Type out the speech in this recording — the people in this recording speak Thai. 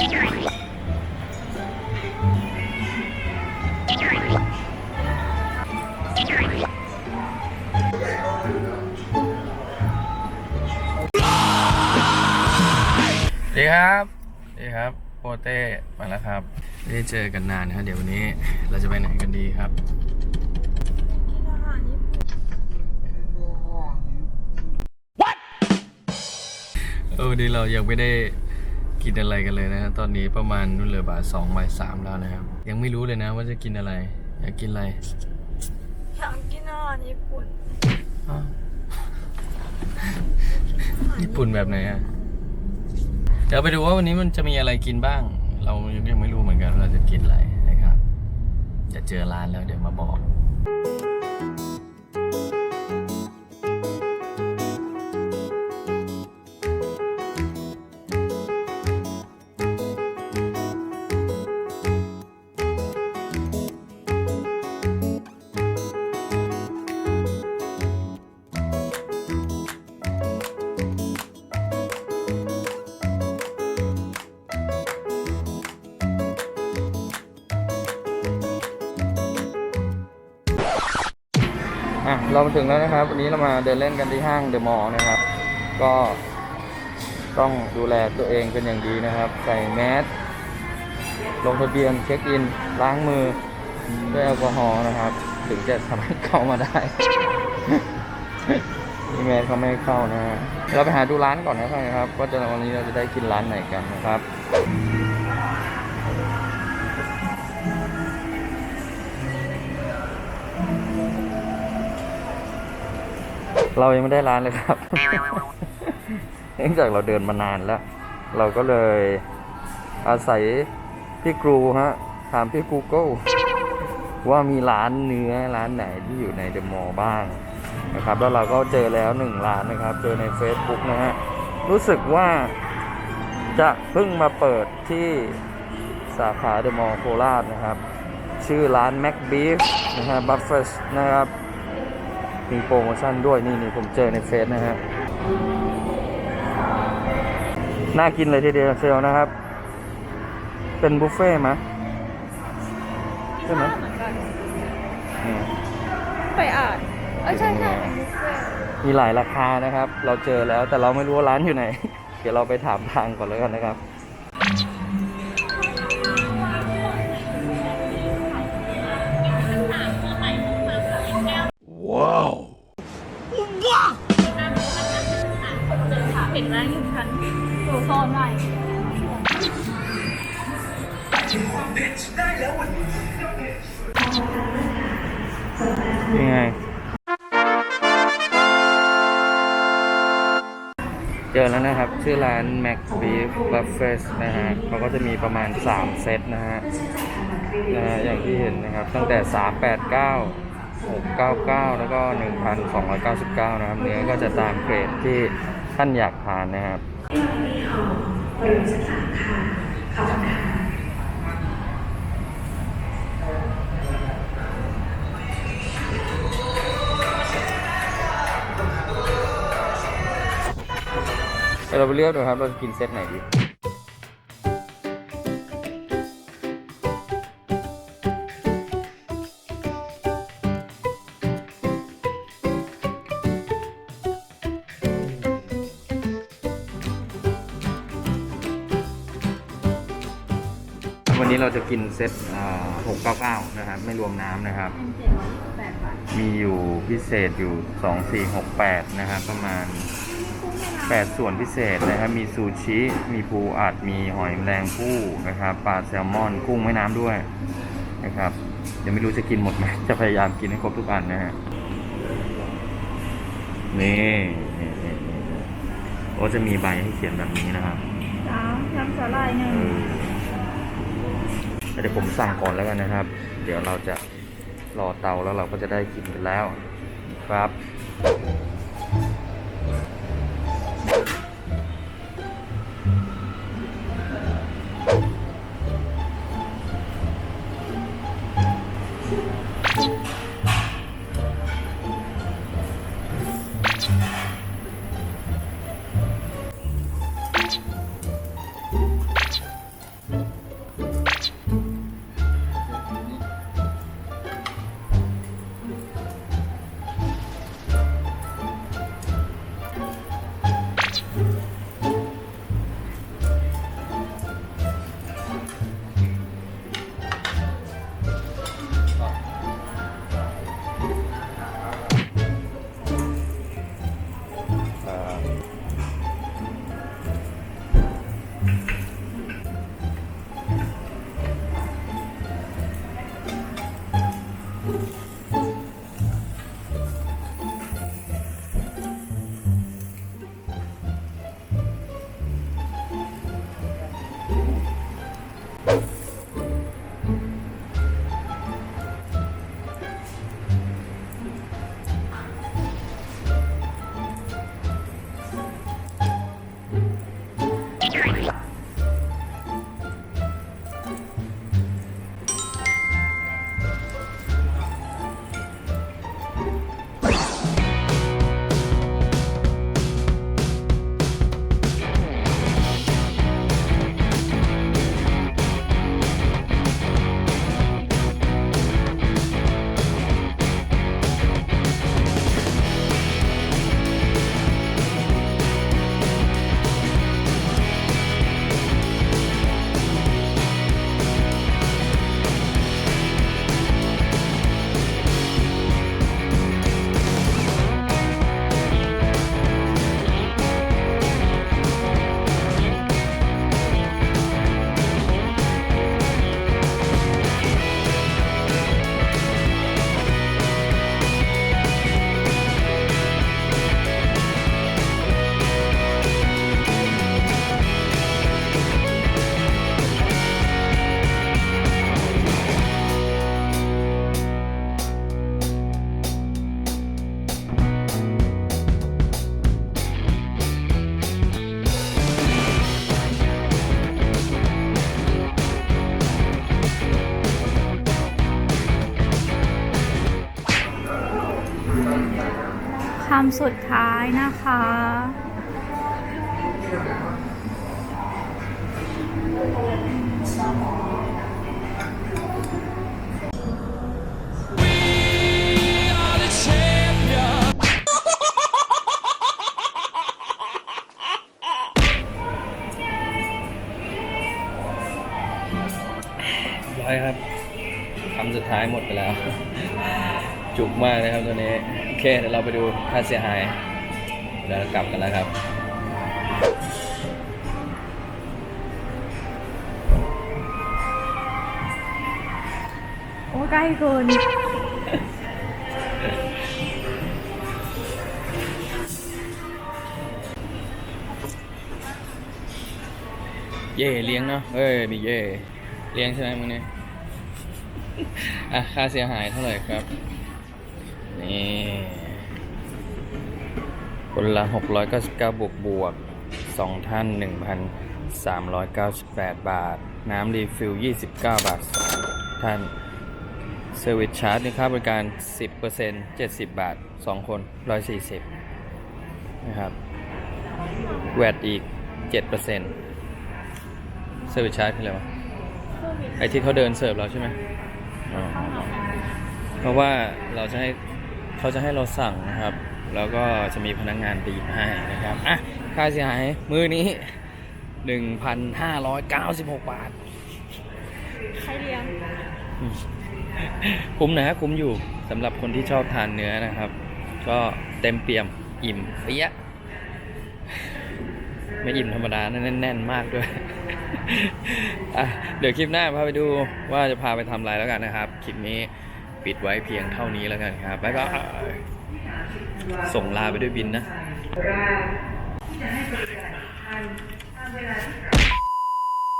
ดีครับดีครับโปเต้มาแล้วครับไม่ได้เจอกันนานนะฮะเดี๋ยววันนี้เราจะไปไหนกันดีครับเออวันนี้เรายังไม่ได้ กินอะไรกันเลยนะฮะตอนนี้ประมาณนู่นเลยบ่ายสองบ่ายสามแล้วนะครับ ยังไม่รู้เลยนะว่าจะกินอะไร อยากกินอะไร อยากกินอาหารญี่ปุ่นอ้าวญี่ปุ่นแบบไหนอะเดี๋ยวไปดูว่าวันนี้มันจะมีอะไรกินบ้าง เรายังไม่รู้เหมือนกันว่าเราจะกินอะไรนะครับ จะเจอร้านแล้วเดี๋ยวมาบอก เรามาถึงแล้วนะครับ วันนี้เรามาเดินเล่นกันที่ห้างเดอะมอลล์นะครับ ก็ต้องดูแลตัวเองเป็นอย่างดีนะครับ ใส่แมสลงทะเบียนเช็คอิน ล้างมือด้วยแอลกอฮอล์นะครับ ถึงจะสามารถเข้ามาได้มีแมสเขาไม่เข้านะฮะเราไปหาดูร้านก่อนนะครับว่าจะวันนี้เราจะได้กินร้านไหนกันนะครับ เรายังไม่ได้ร้านเลยครับ เนื่องจากเราเดินมานานแล้ว เราก็เลยอาศัยพี่ครูฮะ ถามพี่ Google ว่ามีร้านเนื้อร้านไหนที่อยู่ในเดอะมอลล์บ้างนะครับ แล้วเราก็เจอแล้วหนึ่งร้านนะครับ เจอใน Facebook นะฮะ รู้สึกว่าจะเพิ่งมาเปิดที่สาขาเดอะมอลล์โคราชนะครับ ชื่อร้าน Mac Beef นะฮะ Buffet นะครับ มีโปรโมชั่นด้วยนี่นี่ผมเจอในเฟซนะฮะน่ากินเลยทีเดียวเซลนะครับ เป็นบุฟเฟ่ต์ไหมใช่ไหมเหมือนกันนี่ไปอ่านเออใช่ใช่เป็นบุฟเฟ่ต์มีหลายราคานะครับ เราเจอแล้วแต่เราไม่รู้ว่าร้านอยู่ไหน เดี๋ยวเราไปถามทางก่อนแล้วกันนะครับ เห็นแล้วอยู่ชั้นตัวโซนใหม่ยังไง เจอแล้วนะครับ ชื่อร้าน Mac Beef Buffet นะฮะเขาก็จะมีประมาณ 3 เซตนะฮะนะฮะอย่างที่เห็นนะครับ ตั้งแต่ 389 699 แล้วก็ 1,299 นะครับ เนื้อก็จะตามเกรดที่ ท่านอยากทานนะครับเดี๋ยวเราไปเลือกดูครับ เราจะกินเซตไหนดี วันนี้เราจะกินเซตอ่า699 นะครับ ไม่รวมน้ำนะครับ มีอยู่พิเศษอยู่ 2468 นะครับ ประมาณ 8 ส่วนพิเศษนะครับ มีซูชิ มีปูอัด มีหอยแมลงภู่นะครับ ปลาแซลมอน กุ้งแม่น้ำด้วยนะครับ เดี๋ยวไม่รู้จะกินหมดไหม จะพยายามกินให้ครบทุกอันนะฮะ นี่นี่นี่นี่โอ้จะมีใบให้เขียนแบบนี้นะครับจ้าน้ำสาลายหนึ่ง เดี๋ยวผมสั่งก่อนแล้วกันนะครับ เดี๋ยวเราจะรอเตาแล้วเราก็จะได้กินกันแล้วครับ ำสุดท้ายนะคะ ร้อยครับคำสุดท้ายหมดไปแล้ว จุกมากนะครับตัวนี้ เคเดี๋ยวเราไปดูค่าเสียหายเดี๋ยวเรากลับกันแล้วครับโอ้ใกล้เกินเย่เลี้ยงเนาะเอ้ยมีเย่เลี้ยงใช่ไหมมึงเนี่ยอะค่าเสียหายเท่าไหร่ครับ นี่ คนละ 699 บวกบวกสองท่าน 1,398 บาท น้ำรีฟิล 29 บาทสองท่านเซอร์วิสชาร์จนี่ค่าบริการ 10% 70 บาท 2 คน 140 นะครับแวดอีก 7%เซอร์วิสชาร์จคืออะไรวะไอที่เขาเดินเสิร์ฟเราใช่ไหมเพราะว่าเราจะให้ เขาจะให้เราสั่งนะครับ แล้วก็จะมีพนักงานตีบให้นะครับอะค่าเสียหายมือนี้ 1,596 บาท ใครเลี้ยงคุ้มนะคุ้มอยู่สำหรับคนที่ชอบทานเนื้อนะครับ ก็เต็มเปี่ยมอิ่มเปี้ยะไม่อิ่มธรรมดานะแน่นๆมากด้วยอะเดี๋ยวคลิปหน้าพาไปดูว่าจะพาไปทำอะไรแล้วกันนะครับ คลิปนี้ ปิดไว้เพียงเท่านี้แล้วกันครับบ๊ายบายส่งลาไปด้วยบินนะ